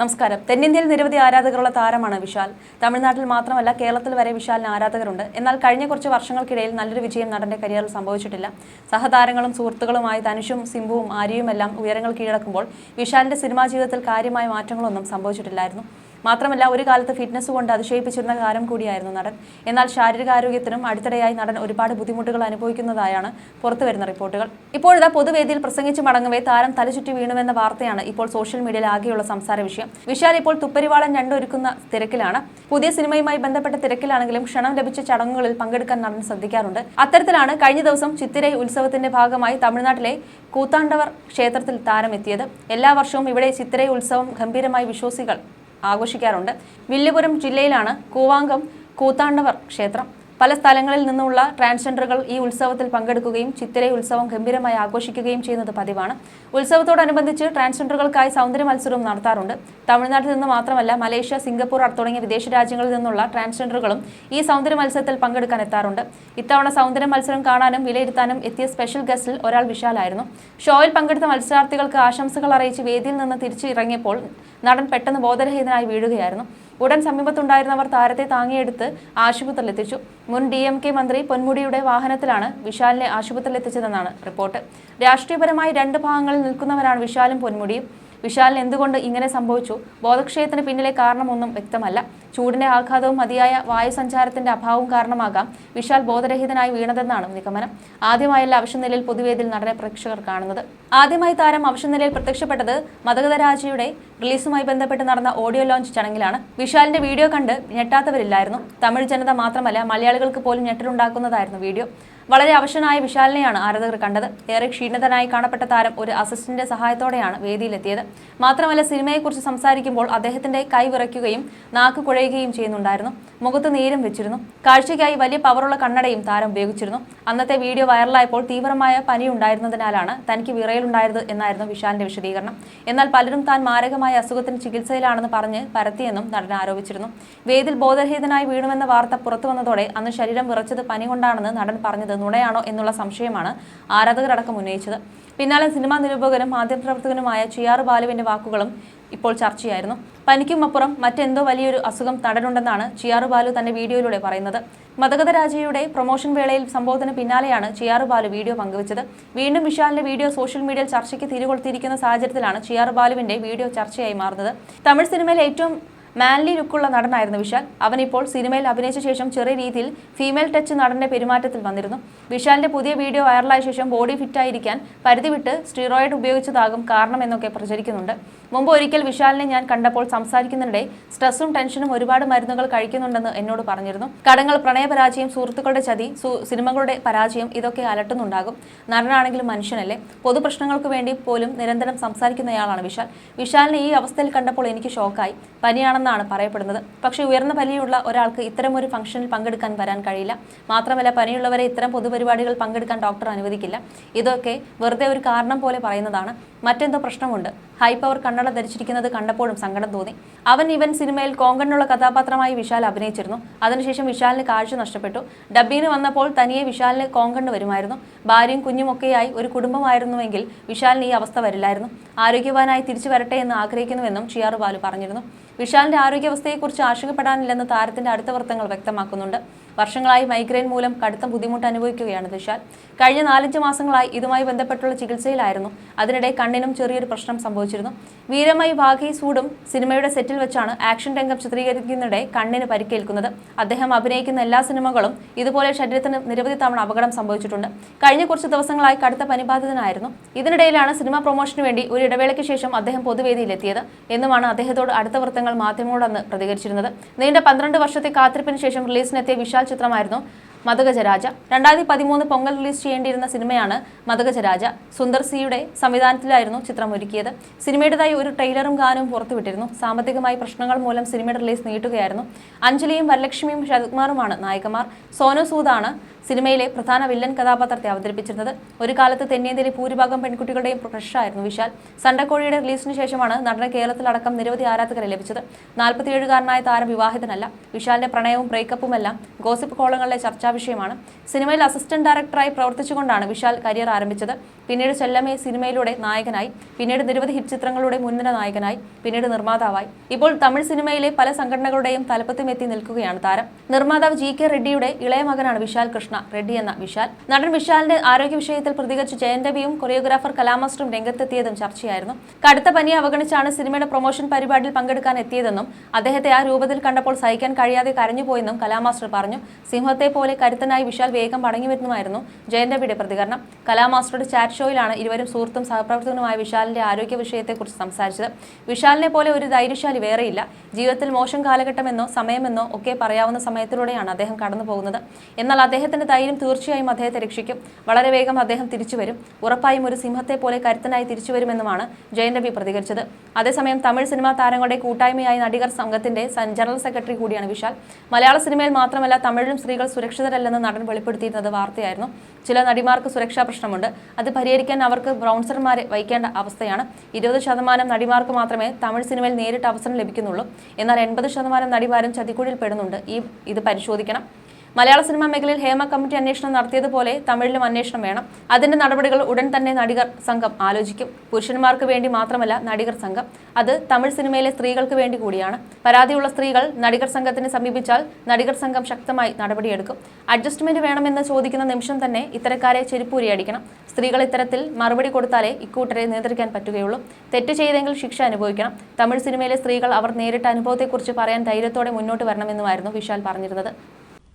നമസ്കാരം. തെന്നിന്ത്യയിൽ നിരവധി ആരാധകരുള്ള താരമാണ് വിശാൽ. തമിഴ്നാട്ടിൽ മാത്രമല്ല കേരളത്തിൽ വരെ വിശാലിന് ആരാധകരുണ്ട്. എന്നാൽ കഴിഞ്ഞ കുറച്ച് വർഷങ്ങൾക്കിടയിൽ നല്ലൊരു വിജയം നടന്റെ കരിയറിൽ സംഭവിച്ചിട്ടില്ല. സഹതാരങ്ങളും സുഹൃത്തുക്കളുമായി തനുഷും സിംബുവും ആര്യയുമെല്ലാം ഉയരങ്ങൾ കീഴടക്കുമ്പോൾ വിശാലിന്റെ സിനിമാ ജീവിതത്തിൽ കാര്യമായ മാറ്റങ്ങളൊന്നും സംഭവിച്ചിട്ടില്ലായിരുന്നു. മാത്രമല്ല ഒരു കാലത്ത് ഫിറ്റ്നസ് കൊണ്ട് അതിശയിപ്പിച്ചിരുന്ന കാലം കൂടിയായിരുന്നു നടൻ. എന്നാൽ ശാരീരികാരോഗ്യത്തിനും അടുത്തിടെയായി നടൻ ഒരുപാട് ബുദ്ധിമുട്ടുകൾ അനുഭവിക്കുന്നതായാണ് പുറത്തുവരുന്ന റിപ്പോർട്ടുകൾ. ഇപ്പോഴത്തെ പൊതുവേദിയിൽ പ്രസംഗിച്ച് മടങ്ങവേ താരം തലചുറ്റി വീണുവെന്ന വാർത്തയാണ് ഇപ്പോൾ സോഷ്യൽ മീഡിയയിൽ ആകെയുള്ള സംസാര വിഷയം. വിശാൽ ഇപ്പോൾ തുപ്പരിവാളം രണ്ടൊരുക്കുന്ന തിരക്കിലാണ്. പുതിയ സിനിമയുമായി ബന്ധപ്പെട്ട തിരക്കിലാണെങ്കിലും ക്ഷണം ലഭിച്ച ചടങ്ങുകളിൽ പങ്കെടുക്കാൻ നടൻ ശ്രദ്ധിക്കാറുണ്ട്. അത്തരത്തിലാണ് കഴിഞ്ഞ ദിവസം ചിത്തിരൈ ഉത്സവത്തിന്റെ ഭാഗമായി തമിഴ്നാട്ടിലെ കൂത്താണ്ടവർ ക്ഷേത്രത്തിൽ താരം എത്തിയത് എല്ലാ വർഷവും ഇവിടെ ചിത്തിരൈ ഉത്സവം ഗംഭീരമായി വിശ്വാസികൾ ആഘോഷിക്കാറുണ്ട്. വില്ലുപുരം ജില്ലയിലാണ് കൂവാങ്കം കൂത്താണ്ടവർ ക്ഷേത്രം പല സ്ഥലങ്ങളിൽ നിന്നുള്ള ട്രാൻസ്ജെൻഡറുകൾ ഈ ഉത്സവത്തിൽ പങ്കെടുക്കുകയും ചിത്തിരൈ ഉത്സവം ഗംഭീരമായി ആഘോഷിക്കുകയും ചെയ്യുന്നത് പതിവാണ്. ഉത്സവത്തോടനുബന്ധിച്ച് ട്രാൻസ്ജെൻഡറുകൾക്കായി സൗന്ദര്യ മത്സരവും നടത്താറുണ്ട്. തമിഴ്നാട്ടിൽ നിന്ന് മാത്രമല്ല മലേഷ്യ സിംഗപ്പൂർ തുടങ്ങിയ വിദേശ രാജ്യങ്ങളിൽ നിന്നുള്ള ട്രാൻസ്ജെൻഡറുകളും ഈ സൗന്ദര്യ മത്സരത്തിൽ പങ്കെടുക്കാൻ എത്താറുണ്ട്. ഇത്തവണ സൗന്ദര്യ മത്സരം കാണാനും വിലയിരുത്താനും എത്തിയ സ്പെഷ്യൽ ഗസ്റ്റിൽ ഒരാൾ വിശാലായിരുന്നു. ഷോയിൽ പങ്കെടുത്ത മത്സരാർത്ഥികൾക്ക് ആശംസകൾ അറിയിച്ച് വേദിയിൽ നിന്ന് തിരിച്ചു ഇറങ്ങിയപ്പോൾ നടൻ പെട്ടെന്ന് ബോധരഹിതനായി വീഴുകയായിരുന്നു. ഉടൻ സമീപത്തുണ്ടായിരുന്നവർ താരത്തെ താങ്ങിയെടുത്ത് ആശുപത്രിയിലെത്തിച്ചു മുൻ ഡി എം കെ മന്ത്രി പൊന്മുടിയുടെ വാഹനത്തിലാണ് വിശാലിനെ ആശുപത്രിയിലെത്തിച്ചതെന്നാണ് റിപ്പോർട്ട്. രാഷ്ട്രീയപരമായി രണ്ട് ഭാഗങ്ങളിൽ നിൽക്കുന്നവരാണ് വിശാലും പൊന്മുടിയും. വിശാലിന് എന്തുകൊണ്ട് ഇങ്ങനെ സംഭവിച്ചു? ബോധക്ഷയത്തിന് പിന്നിലെ കാരണമൊന്നും വ്യക്തമല്ല. ചൂടിന്റെ ആഘാതവും മതിയായ വായുസഞ്ചാരത്തിന്റെ അഭാവവും കാരണമാകാം വിശാൽ ബോധരഹിതനായി വീണതെന്നാണ് നിഗമനം. ആദ്യമായല്ല അവശനിലയിൽ പൊതുവേദിയിൽ നടനെ പ്രേക്ഷകർ കാണുന്നത്. ആദ്യമായി താരം അവശനിലയിൽ പ്രത്യക്ഷപ്പെട്ടത് മതഗത രാജയുടെ റിലീസുമായി ബന്ധപ്പെട്ട് നടന്ന ഓഡിയോ ലോഞ്ച് ചടങ്ങിലാണ്. വിശാലിന്റെ വീഡിയോ കണ്ട് ഞെട്ടാത്തവരില്ലായിരുന്നു. തമിഴ് ജനത മാത്രമല്ല മലയാളികൾക്ക് പോലും ഞെട്ടലുണ്ടാക്കുന്നതായിരുന്നു വീഡിയോ. വളരെ അവശനായ വിശാലിനെയാണ് ആരാധകർ കണ്ടത്. ഏറെ ക്ഷീണിതനായി കാണപ്പെട്ട താരം ഒരു അസിസ്റ്റന്റിന്റെ സഹായത്തോടെയാണ് വേദിയിലെത്തിയത്. മാത്രമല്ല സിനിമയെക്കുറിച്ച് സംസാരിക്കുമ്പോൾ അദ്ദേഹത്തിന്റെ കൈ വിറയ്ക്കുകയും നാക്ക് കുഴയുകയും ചെയ്യുന്നുണ്ടായിരുന്നു. മുഖത്ത് നീരും വെച്ചിരുന്നു. കാഴ്ചയ്ക്കായി വലിയ പവറുള്ള കണ്ണടയും താരം ഉപയോഗിച്ചിരുന്നു. അന്നത്തെ വീഡിയോ വൈറലായപ്പോൾ തീവ്രമായ പനി ഉണ്ടായിരുന്നതിനാലാണ് തനിക്ക് വിറയലുണ്ടായത് എന്നായിരുന്നു വിശാലിന്റെ വിശദീകരണം. എന്നാൽ പലരും താൻ മാരകമായ അസുഖത്തിന് ചികിത്സയിലാണെന്ന് പറഞ്ഞ് പരത്തിയെന്നും നടൻ ആരോപിച്ചിരുന്നു. വേദിൽ ബോധരഹിതനായി വീണുമെന്ന വാർത്ത പുറത്തു വന്നതോടെ അന്ന് ശരീരം വിറച്ചത് പനി കൊണ്ടാണെന്ന് നടൻ പറഞ്ഞത് നുണയാണോ എന്നുള്ള സംശയമാണ് ആരാധകരടക്കം ഉന്നയിച്ചത്. പിന്നാലെ സിനിമാ നിരൂപകനും മാധ്യമപ്രവർത്തകനുമായ ചിയാർ ബാലുവിന്റെ വാക്കുകളും ഇപ്പോൾ ചർച്ചയായിരുന്നു. പനിക്കും അപ്പുറം മറ്റെന്തോ വലിയൊരു അസുഖം തടനുണ്ടെന്നാണ് ചിയാറു ബാലു തന്റെ വീഡിയോയിലൂടെ പറയുന്നത്. മതഗത രാജയുടെ പ്രൊമോഷൻ വേളയിൽ സംഭവത്തിന് പിന്നാലെയാണ് ചിയാറു ബാലു വീഡിയോ പങ്കുവച്ചത്. വീണ്ടും വിശാലിന്റെ വീഡിയോ സോഷ്യൽ മീഡിയയിൽ ചർച്ചയ്ക്ക് തിരികൊളുത്തിയിരിക്കുന്ന സാഹചര്യത്തിലാണ് ചിയാറു ബാലുവിന്റെ വീഡിയോ ചർച്ചയായി മാറുന്നത്. തമിഴ് സിനിമയിലെ ഏറ്റവും മാൻലി ലുക്കുള്ള നടനായിരുന്നു വിശാൽ. അവൻ ഇപ്പോൾ സിനിമയിൽ അഭിനയിച്ച ശേഷം ചെറിയ രീതിയിൽ ഫീമെയിൽ ടച്ച് നടന്റെ പെരുമാറ്റത്തിൽ വന്നിരുന്നു. വിശാലിന്റെ പുതിയ വീഡിയോ വൈറലായ ശേഷം ബോഡി ഫിറ്റായിരിക്കാൻ പരിധി വിട്ട് സ്റ്റിറോയിഡ് ഉപയോഗിച്ചതാകും കാരണമെന്നൊക്കെ പ്രചരിക്കുന്നുണ്ട്. മുമ്പ് ഒരിക്കൽ വിശാലിനെ ഞാൻ കണ്ടപ്പോൾ സംസാരിക്കുന്നതിനിടെ സ്ട്രെസ്സും ടെൻഷനും ഒരുപാട് മരുന്നുകൾ കഴിക്കുന്നുണ്ടെന്ന് എന്നോട് പറഞ്ഞിരുന്നു. കടങ്ങൾ പ്രണയപരാജയം സുഹൃത്തുക്കളുടെ ചതി സിനിമകളുടെ പരാജയം ഇതൊക്കെ അലട്ടുന്നുണ്ടാകും. നടനാണെങ്കിലും മനുഷ്യനല്ലേ? പൊതുപ്രശ്നങ്ങൾക്ക് വേണ്ടി പോലും നിരന്തരം സംസാരിക്കുന്നയാളാണ് വിശാൽ. വിശാലിനെ ഈ അവസ്ഥയിൽ കണ്ടപ്പോൾ എനിക്ക് ഷോക്കായി. പനിയാണെന്നാണ് പറയപ്പെടുന്നത്. പക്ഷേ ഉയർന്ന പനിയുള്ള ഒരാൾക്ക് ഇത്തരം ഒരു ഫംഗ്ഷനിൽ പങ്കെടുക്കാൻ വരാൻ കഴിയില്ല. മാത്രമല്ല പനിയുള്ളവരെ ഇത്തരം പൊതുപരിപാടികൾ പങ്കെടുക്കാൻ ഡോക്ടർ അനുവദിക്കില്ല. ഇതൊക്കെ വെറുതെ ഒരു കാരണം പോലെ പറയുന്നതാണ്. മറ്റെന്തോ പ്രശ്നമുണ്ട്. ഹൈ പവർ കണ്ണട ധരിച്ചിരിക്കുന്നത് കണ്ടപ്പോഴും സങ്കടം തോന്നി. അവൻ ഇവൻ സിനിമയിൽ കോങ്കണ്ണുള്ള കഥാപാത്രമായി വിശാൽ അഭിനയിച്ചിരുന്നു. അതിനുശേഷം വിശാലിന് കാഴ്ച നഷ്ടപ്പെട്ടു. ഡബ്ബിന് വന്നപ്പോൾ തനിയെ വിശാലിന് കോങ്കണ്ണ് വരുമായിരുന്നു. ഭാര്യയും കുഞ്ഞുമൊക്കെയായി ഒരു കുടുംബമായിരുന്നുവെങ്കിൽ വിശാലിന് ഈ അവസ്ഥ വരില്ലായിരുന്നു. ആരോഗ്യവാനായി തിരിച്ചു വരട്ടെ എന്ന് ആഗ്രഹിക്കുന്നുവെന്നും ചിയാറു ബാലു പറഞ്ഞിരുന്നു. വിശാലിന്റെ ആരോഗ്യാവസ്ഥയെക്കുറിച്ച് ആശങ്കപ്പെടാനില്ലെന്ന് താരത്തിന്റെ അടുത്ത വൃത്തങ്ങൾ വ്യക്തമാക്കുന്നുണ്ട് വർഷങ്ങളായി മൈഗ്രെയിൻ മൂലം കടുത്ത ബുദ്ധിമുട്ട് അനുഭവിക്കുകയാണ് വിശാൽ കഴിഞ്ഞ നാലഞ്ച് മാസങ്ങളായി ഇതുമായി ബന്ധപ്പെട്ടുള്ള ചികിത്സയിലായിരുന്നു. അതിനിടെ കണ്ണിനും ചെറിയൊരു പ്രശ്നം സംഭവിച്ചിരുന്നു. വീരമായി ഭാഗി സൂടും സിനിമയുടെ സെറ്റിൽ വെച്ചാണ് ആക്ഷൻ രംഗം ചിത്രീകരിക്കുന്നതിനിടെ കണ്ണിന് പരിക്കേൽക്കുന്നത്. അദ്ദേഹം അഭിനയിക്കുന്ന എല്ലാ സിനിമകളും ഇതുപോലെ ശരീരത്തിന് നിരവധി തവണ അപകടം സംഭവിച്ചിട്ടുണ്ട്. കഴിഞ്ഞ കുറച്ച് ദിവസങ്ങളായി കടുത്ത പനിബാധിതനായിരുന്നു. ഇതിനിടയിലാണ് സിനിമ പ്രൊമോഷന് വേണ്ടി ഒരു ഇടവേളയ്ക്ക് ശേഷം അദ്ദേഹം പൊതുവേദിയിലെത്തിയത് എന്നുമാണ് അദ്ദേഹത്തോട് അടുത്ത വൃത്തങ്ങൾ മാധ്യമങ്ങളോടന്ന് പ്രതികരിച്ചിരുന്നത്. നീണ്ട പന്ത്രണ്ട് വർഷത്തെ കാത്തിരിപ്പിന് ശേഷം റിലീസിനെത്തിയ വിശാൽ ചിത്രമായിരുന്നു മതഗജരാജ. രണ്ടായിരത്തി പതിമൂന്ന് പൊങ്കൽ റിലീസ് ചെയ്യേണ്ടിയിരുന്ന സിനിമയാണ് മതഗജരാജ. സുന്ദർ സിയുടെ സംവിധാനത്തിലായിരുന്നു ചിത്രം ഒരുക്കിയത് സിനിമയുടേതായി ഒരു ട്രെയിലറും ഗാനവും പുറത്തുവിട്ടിരുന്നു. സാമ്പത്തികമായി പ്രശ്നങ്ങൾ മൂലം സിനിമയുടെ റിലീസ് നീട്ടുകയായിരുന്നു. അഞ്ജലിയും വരലക്ഷ്മിയും ശരത്കുമാറുമാണ് നായകമാർ സോനു സൂദാണ് സിനിമയിലെ പ്രധാന വില്ലൻ കഥാപാത്രത്തെ അവതരിപ്പിച്ചിരുന്നത്. ഒരു കാലത്ത് തെന്നിയതിലെ ഭൂരിഭാഗം പെൺകുട്ടികളുടെയും ക്രഷായിരുന്നു വിശാൽ. സണ്ടക്കോഴിയുടെ റിലീസിന് ശേഷമാണ് നടന് കേരളത്തിലടക്കം നിരവധി ആരാധകരെ ലഭിച്ചത്. നാൽപ്പത്തിയേഴുകാരനായ താരം വിവാഹിതനല്ല. വിശാലിന്റെ പ്രണയവും ബ്രേക്കപ്പുമെല്ലാം ഗോസിപ്പ് കോളങ്ങളിലെ ചർച്ചാ വിഷയമാണ്. സിനിമയിൽ അസിസ്റ്റന്റ് ഡയറക്ടറായി പ്രവർത്തിച്ചുകൊണ്ടാണ് വിശാൽ കരിയർ ആരംഭിച്ചത്. പിന്നീട് ചെല്ലമ്മേ സിനിമയിലൂടെ നായകനായി പിന്നീട് നിരവധി ഹിറ്റ് ചിത്രങ്ങളുടെ മുൻനിര നായകനായി പിന്നീട് നിർമ്മാതാവായി. ഇപ്പോൾ തമിഴ് സിനിമയിലെ പല സംഘടനകളുടെയും തലപ്പത്തുമെത്തി നിൽക്കുകയാണ് താരം. നിർമ്മാതാവ് ജി കെ റെഡ്ഡിയുടെ ഇളയ മകനാണ് വിശാൽ കൃഷ്ണ. റെഡ്ഡി എന്ന വിശാൽ. നടൻ വിശാലിന്റെ ആരോഗ്യ വിഷയത്തിൽ പ്രതികരിച്ച് ജയൻ കൊറിയോഗ്രാഫർ കലാമാസ്റ്ററും രംഗത്തെത്തിയതും ചർച്ചയായിരുന്നു. കടുത്ത പനിയെ അവഗണിച്ചാണ് സിനിമയുടെ പ്രൊമോഷൻ പരിപാടിയിൽ പങ്കെടുക്കാൻ എത്തിയതെന്നും അദ്ദേഹത്തെ ആ രൂപത്തിൽ കണ്ടപ്പോൾ സഹിക്കാൻ കഴിയാതെ കരഞ്ഞുപോയെന്നും കലാമാസ്റ്റർ പറഞ്ഞു. സിംഹത്തെ പോലെ കരുത്തനായി വിശാൽ വേഗം മടങ്ങി വരുന്നുമായിരുന്നു ജയൻ രവിയുടെ പ്രതികരണം. കലാമാസ്റ്ററുടെ ചാറ്റ് ഷോയിലാണ് ഇരുവരും സുഹൃത്തും സഹപ്രവർത്തകനുമായ വിശാലിന്റെ ആരോഗ്യ വിഷയത്തെക്കുറിച്ച് സംസാരിച്ചത്. വിശാലിനെ പോലെ ഒരു ധൈര്യശാലി വേറെയില്ല. ജീവിതത്തിൽ മോശം കാലഘട്ടമെന്നോ സമയമെന്നോ ഒക്കെ പറയാവുന്ന സമയത്തിലൂടെയാണ് അദ്ദേഹം കടന്നു പോകുന്നത് എന്നാൽ അദ്ദേഹത്തിന്റെ ധൈര്യം തീർച്ചയായും അദ്ദേഹത്തെ രക്ഷിക്കും. വളരെ വേഗം അദ്ദേഹം തിരിച്ചു വരും ഉറപ്പായും ഒരു സിംഹത്തെ പോലെ കരുത്തനായി തിരിച്ചു വരുമെന്നുമാണ് ജയൻ രവി പ്രതികരിച്ചത്. അതേസമയം തമിഴ് സിനിമാ താരങ്ങളുടെ കൂട്ടായ്മയായ നടികർ സംഘത്തിന്റെ ജനറൽ സെക്രട്ടറി കൂടിയാണ് വിശാൽ. മലയാള സിനിമയിൽ മാത്രമല്ല തമിഴിലും സ്ത്രീകൾ സുരക്ഷിതരല്ലെന്ന് നടൻ വെളിപ്പെടുത്തിയിരുന്നത് വാർത്തയായിരുന്നു. ചില നടിമാർക്ക് സുരക്ഷാ പ്രശ്നമുണ്ട്. അത് പരിഹരിക്കാൻ അവർക്ക് ബ്രൗൺസർമാരെ വഹിക്കേണ്ട അവസ്ഥയാണ്. ഇരുപത് ശതമാനം നടിമാർക്ക് മാത്രമേ തമിഴ് സിനിമയിൽ നേരിട്ട് അവസരം ലഭിക്കുന്നുള്ളൂ. എന്നാൽ എൺപത് ശതമാനം നടിമാരും ചതിക്കുഴിയിൽ പെടുന്നുണ്ട്. ഈ ഇത് പരിശോധിക്കണം. മലയാള സിനിമാ മേഖലയിൽ ഹേമ കമ്മിറ്റി അന്വേഷണം നടത്തിയതുപോലെ തമിഴിലും അന്വേഷണം വേണം. അതിന്റെ നടപടികൾ ഉടൻ തന്നെ നടികർ സംഘം ആലോചിക്കും. പുരുഷന്മാർക്ക് വേണ്ടി മാത്രമല്ല നടികർ സംഘം. അത് തമിഴ് സിനിമയിലെ സ്ത്രീകൾക്ക് വേണ്ടി കൂടിയാണ്. പരാതിയുള്ള സ്ത്രീകൾ നടികർ സംഘത്തിനെ സമീപിച്ചാൽ നടികർ സംഘം ശക്തമായി നടപടിയെടുക്കും. അഡ്ജസ്റ്റ്മെന്റ് വേണമെന്ന് ചോദിക്കുന്ന നിമിഷം തന്നെ ഇത്തരക്കാരെ ചെരുപ്പൂരി അടിക്കണം. സ്ത്രീകൾ ഇത്തരത്തിൽ മറുപടി കൊടുത്താലേ ഇക്കൂട്ടരെ നിയന്ത്രിക്കാൻ പറ്റുകയുള്ളൂ. തെറ്റ് ചെയ്തെങ്കിൽ ശിക്ഷ അനുഭവിക്കണം. തമിഴ് സിനിമയിലെ സ്ത്രീകൾ അവർ നേരിട്ട അനുഭവത്തെക്കുറിച്ച് പറയാൻ ധൈര്യത്തോടെ മുന്നോട്ട് വരണമെന്നുമായിരുന്നു വിശാൽ പറഞ്ഞിരുന്നത്.